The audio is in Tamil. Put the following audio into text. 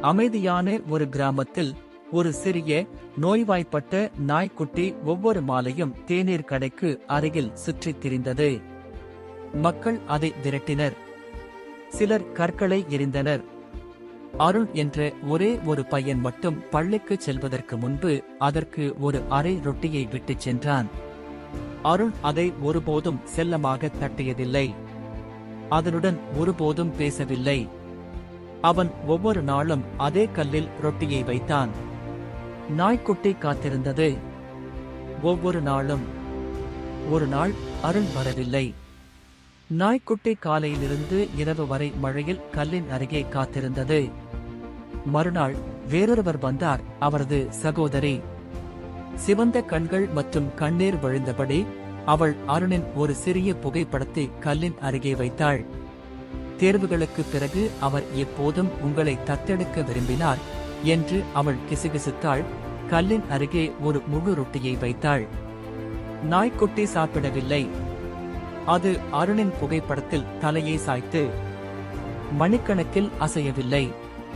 அமைதியான ஒரு கிராமத்தில் ஒரு சிறிய நோய்வாய்ப்பட்ட நாய்க்குட்டி ஒவ்வொரு மாலையும் தேநீர் கடைக்கு அருகில் சுற்றித் திரிந்தது. மக்கள் அதை விரட்டினர். சிலர் கற்களை எரிந்தனர். அருள் என்ற ஒரே ஒரு பையன் மட்டும் பள்ளிக்கு செல்வதற்கு முன்பு அதற்கு ஒரு அரை ரொட்டியை விட்டுச் சென்றான். அருள் அதை ஒருபோதும் செல்லமாக தட்டியதில்லை. அதனுடன் ஒருபோதும் பேசவில்லை. அவன் ஒவ்வொரு நாளும் அதே கல்லில் ரொட்டியை வைத்தான். நாய்க்குட்டி காத்திருந்தது. ஒவ்வொரு நாளும். ஒரு நாள் அருண் வரவில்லை. நாய்க்குட்டி காலையிலிருந்து இரவு வரை மழையில் கல்லின் அருகே காத்திருந்தது. மறுநாள் வேறொருவர் வந்தார். அவரது சகோதரி. சிவந்த கண்கள் மற்றும் கண்ணீர் வழிந்தபடி அவள் அருணின் ஒரு சிறிய புகைப்படத்தை கல்லின் அருகே வைத்தாள். தேர்வுகளுக்கு பிறகு அவர் எப்போதும் உங்களை தத்தெடுக்க விரும்பினார் என்று அவள் கிசுகிசுத்தாள். கல்லின் அருகே ஒரு முழு ரொட்டியை வைத்தாள். நாய்க்குட்டி சாப்பிடவில்லை. அது அருணின் புகைப்படத்தில் தலையை சாய்த்து மணிக்கணக்கில் அசையவில்லை.